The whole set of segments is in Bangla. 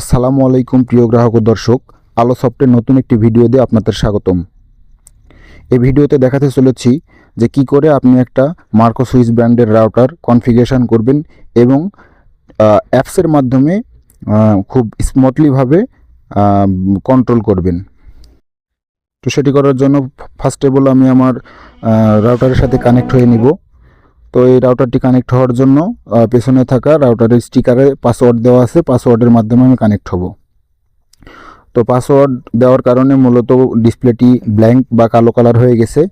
আসসালামু আলাইকুম, প্রিয় গ্রাহক ও দর্শক। আলো সফটের নতুন একটি ভিডিও দিয়ে আপনাদের স্বাগতম। এই ভিডিওতে দেখাতে চলেছি যে কি করে আপনি একটা মার্কো সুইচ ব্র্যান্ডের রাউটার কনফিগারেশন করবেন এবং অ্যাপসের মাধ্যমে খুব স্মুথলিভাবে কন্ট্রোল করবেন। তো সেটি করার জন্য ফার্স্টে বলে আমি আমার রাউটারের সাথে কানেক্ট হয়ে নিব। তো এই রাউটারটি কানেক্ট হওয়ার জন্য পেছনে থাকা রাউটারের স্টিকারে পাসওয়ার্ড দেওয়া আছে। পাসওয়ার্ডের মাধ্যমে আমি কানেক্ট হব। তো পাসওয়ার্ড দেওয়ার কারণে মূলত ডিসপ্লেটি ব্ল্যাঙ্ক বা কালো কালার হয়ে গেছে।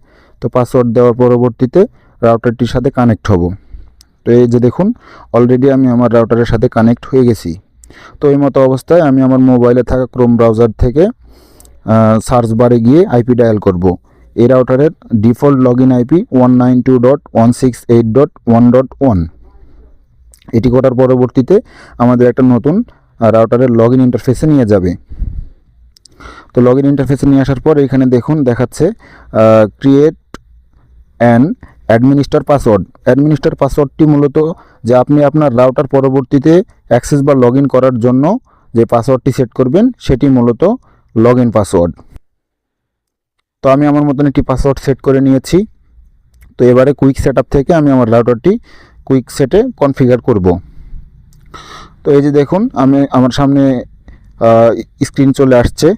তো পাসওয়ার্ড দেওয়ার পরবর্তীতে রাউটারটির সাথে কানেক্ট হব। তো এই যে দেখুন অলরেডি আমি আমার রাউটারের সাথে কানেক্ট হয়ে গেছি। তো এই মতো অবস্থায় আমি আমার মোবাইলে থাকা ক্রোম ব্রাউজার থেকে সার্চ বারে গিয়ে আইপি ডায়াল করব। এই রাউটারের default log in IP one nine two dot one six eight dot one dot one এটি করার পরবর্তীতে আমাদের একটা নতুন রাউটারের লগ ইন ইন্টারফেসে নিয়ে যাবে। তো লগ ইন ইন্টারফেসে নিয়ে আসার পর এখানে দেখুন, দেখাচ্ছে create and administrator password administrator পাসওয়ার্ডটি মূলত যে আপনি আপনার রাউটার পরবর্তীতে অ্যাক্সেস বা লগ করার জন্য যে পাসওয়ার্ডটি সেট করবেন, সেটি মূলত লগ ইন পাসওয়ার্ড তো আমি আমার মতন একটি পাসওয়ার্ড সেট করে নিয়েছি। তো এবারে কুইক সেট থেকে আমি আমার রাউটারটি কুইক সেটে কনফিগার করব। তো এই যে দেখুন, আমি আমার সামনে স্ক্রিন চলে আসছে।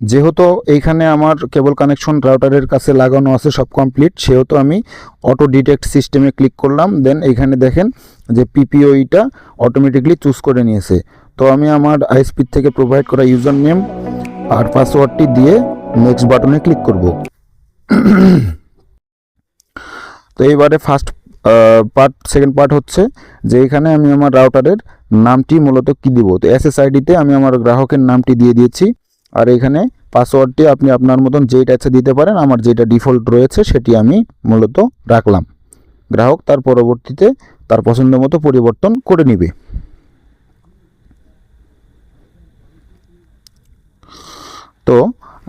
যেহেতু এইখানে আমার কেবল কানেকশন রাউটারের কাছে লাগানো আছে সব কমপ্লিট সেহেতু আমি অটো ডিটেক্ট সিস্টেমে ক্লিক করলাম। দেন এইখানে দেখেন যে পিপিওইটা অটোমেটিকলি চুজ করে নিয়েছে। তো আমি আমার আইএসপি থেকে প্রোভাইড করা ইউজার নেম আর পাসওয়ার্ডটি দিয়ে নেক্সট বাটনে ক্লিক করব। তো এইবারে ফার্স্ট পার্ট সেকেন্ড পার্ট হচ্ছে যে এখানে আমি আমার রাউটারের নামটি মূলত কি দিব? তো এসএসআইডিতে আমি আমার গ্রাহকের নামটি দিয়ে দিয়েছি। আর এখানে পাসওয়ার্ডটি আপনি আপনার মতন যেটা ইচ্ছা দিতে পারেন, আমার যেটা ডিফল্ট রয়েছে সেটি আমি মূলত রাখলাম। গ্রাহক তার পরবর্তীতে তার পছন্দ মতো পরিবর্তন করে নেবে। তো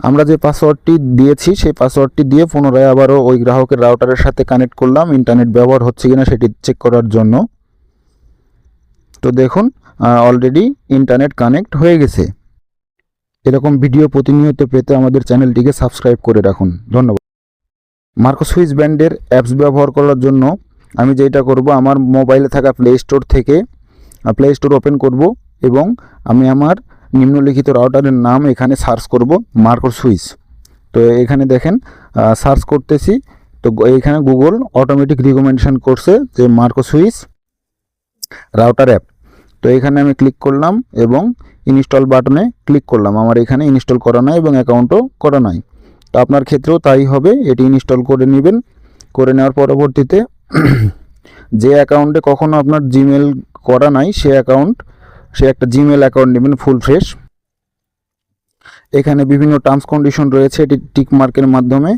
আমরা যে পাসওয়ার্ডটি দিয়েছি, সেই পাসওয়ার্ডটি দিয়ে পুনরায় আবারও ওই গ্রাহকের রাউটারের সাথে কানেক্ট করলাম। ইন্টারনেট ব্যবহার হচ্ছে কিনা সেটি চেক করার জন্য। তো দেখুন অলরেডি ইন্টারনেট কানেক্ট হয়ে গেছে। এরকম ভিডিও প্রতিনিয়ত পেতে আমাদের চ্যানেলটিকে সাবস্ক্রাইব করে রাখুন। ধন্যবাদ। মার্কো সুইচ ব্যান্ডের অ্যাপস ব্যবহার করার জন্য আমি যেটা করব, আমার মোবাইলে থাকা প্লে স্টোর থেকে প্লে স্টোর ওপেন করব এবং আমি আমার নিম্নলিখিত রাউটারের নাম এখানে সার্চ করব মার্কো সুইচ তো এখানে দেখেন সার্চ করতেছি, তো এখানে গুগল অটোমেটিক রিকমেন্ডেশন করছে যে মার্কো সুইচ রাউটার অ্যাপ তো এখানে আমি ক্লিক করলাম এবং ইনস্টল বাটনে ক্লিক করলাম। আমার এখানে ইনস্টল করা নাই এবং অ্যাকাউন্টও করা নাই। তো আপনার ক্ষেত্রেও তাই হবে, এটি ইনস্টল করে নেবেন। করে নেওয়ার পরবর্তীতে যে অ্যাকাউন্টে কখনো আপনার জিমেল করা নাই, সে অ্যাকাউন্ট সে একটা জিমেল অ্যাকাউন্ট নেবেন ফুল ফ্রেশ এখানে বিভিন্ন টার্মস কন্ডিশন রয়েছে, এটি টিক মার্কের মাধ্যমে।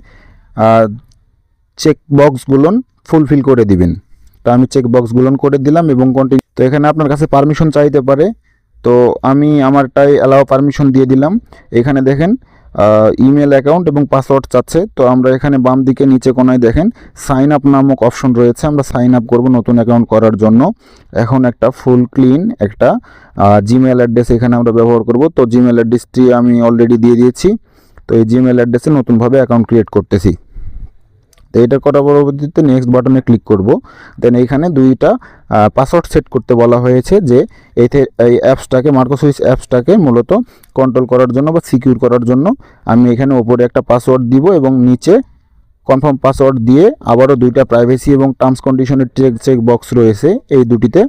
চেক বক্সগুলো ফুলফিল করে দিবেন। তো আমি চেক বক্সগুলো করে দিলাম এবং কন্টিনিউ তো এখানে আপনার কাছে পারমিশন চাইতে পারে। তো আমি আমারটাই অ্যালাও পারমিশন দিয়ে দিলাম। এখানে দেখেন ইমেল অ্যাকাউন্ট এবং পাসওয়ার্ড চাচ্ছে। তো আমরা এখানে বাম দিকে নিচে কোনায় দেখেন সাইন আপ নামক অপশন রয়েছে। আমরা সাইন আপ করব নতুন অ্যাকাউন্ট করার জন্য। এখন একটা ফুল ক্লিন একটা জিমেল অ্যাড্রেস এখানে আমরা ব্যবহার করব। তো জিমেল অ্যাড্রেসটি আমি অলরেডি দিয়ে দিয়েছি। তো এই জিমেল অ্যাড্রেসে নতুনভাবে অ্যাকাউন্ট ক্রিয়েট করতেছি। তো এটা করার পরবর্তীতে নেক্সট বাটনে ক্লিক করব। দেন এইখানে দুইটা পাসওয়ার্ড সেট করতে বলা হয়েছে যে এতে, এই অ্যাপসটাকে মার্কো সুইচ অ্যাপসটাকে মূলত কন্ট্রোল করার জন্য বা সিকিউর করার জন্য আমি এখানে ওপরে একটা পাসওয়ার্ড দিব এবং নিচে কনফার্ম পাসওয়ার্ড দিয়ে আবারও দুইটা প্রাইভেসি এবং টার্মস কন্ডিশনের চেক চেক বক্স রয়েছে। এই দুটিতে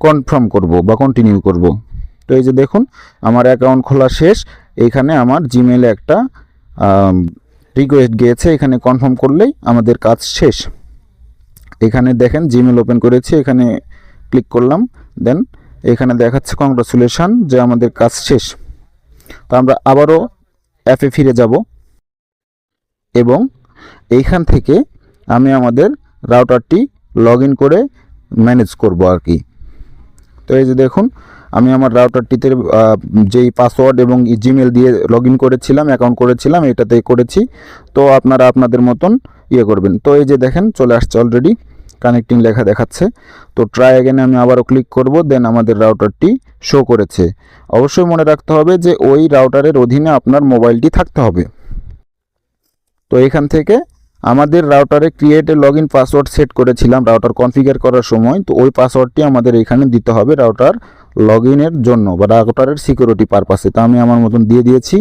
কনফার্ম করব বা কন্টিনিউ করব। তো এই যে দেখুন, আমার অ্যাকাউন্ট খোলা শেষ। এইখানে আমার জিমেলে একটা রিকোয়েস্ট গিয়েছে, এখানে কনফার্ম করলেই আমাদের কাজ শেষ। এখানে দেখেন জিমেল ওপেন করেছি, এখানে ক্লিক করলাম দেন এখানে দেখাচ্ছে কংগ্রাচুলেশন যে আমাদের কাজ শেষ। তো আমরা আবারও অ্যাপে ফিরে যাব এবং এইখান থেকে আমি আমাদের রাউটারটি লগ করে ম্যানেজ করব আর কি। তো এই যে দেখুন আমি আমার রাউটারটিতে যেই পাসওয়ার্ড এবং জিমেল দিয়ে লগ করেছিলাম অ্যাকাউন্ট করেছিলাম এটাতে করেছি। তো আপনারা আপনাদের মতন ইয়ে করবেন। তো এই যে দেখেন, চলে আসছে অলরেডি কানেক্টিং লেখা দেখাচ্ছে। তো ট্রাই অ্যাগেনে আমি আবারও ক্লিক করব দেন আমাদের রাউটারটি শো করেছে। অবশ্যই মনে রাখতে হবে যে ওই রাউটারের অধীনে আপনার মোবাইলটি থাকতে হবে। তো এখান থেকে আমাদের রাউটারে ক্রিয়েটে লগ ইন পাসওয়ার্ড সেট করেছিলাম রাউটার কনফিগার করার সময়। তো ওই পাসওয়ার্ডটি আমাদের এখানে দিতে হবে রাউটার লগ ইনের জন্য বা রাউটারের সিকিউরিটি পারপাসে তা আমি আমার মতন দিয়ে দিয়েছি।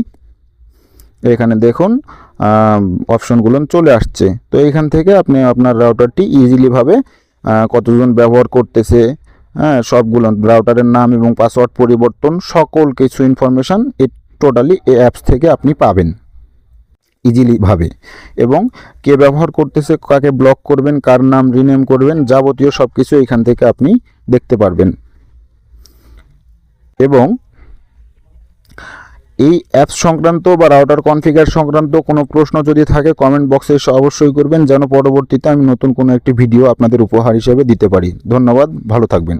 এখানে দেখুন অপশনগুলো চলে আসছে। তো এখান থেকে আপনি আপনার রাউটারটি ইজিলিভাবে কতজন ব্যবহার করতেছে হ্যাঁ সবগুলো রাউটারের নাম এবং পাসওয়ার্ড পরিবর্তন, সকল কিছু ইনফরমেশান এ টোটালি এই অ্যাপস থেকে আপনি পাবেন। ইজিলিভাবে এবং কে ব্যবহার করতেছে, কাকে ব্লক করবেন, কার নাম রিনেম করবেন, যাবতীয় সব কিছু এখান থেকে আপনি দেখতে পারবেন। এবং এই অ্যাপস সংক্রান্ত বা রাউটার কনফিগার সংক্রান্ত কোনো প্রশ্ন যদি থাকে কমেন্ট বক্সে এসে অবশ্যই করবেন। যেন পরবর্তীতে আমি নতুন কোনো একটি ভিডিও আপনাদের উপহার হিসেবে দিতে পারি। ধন্যবাদ, ভালো থাকবেন।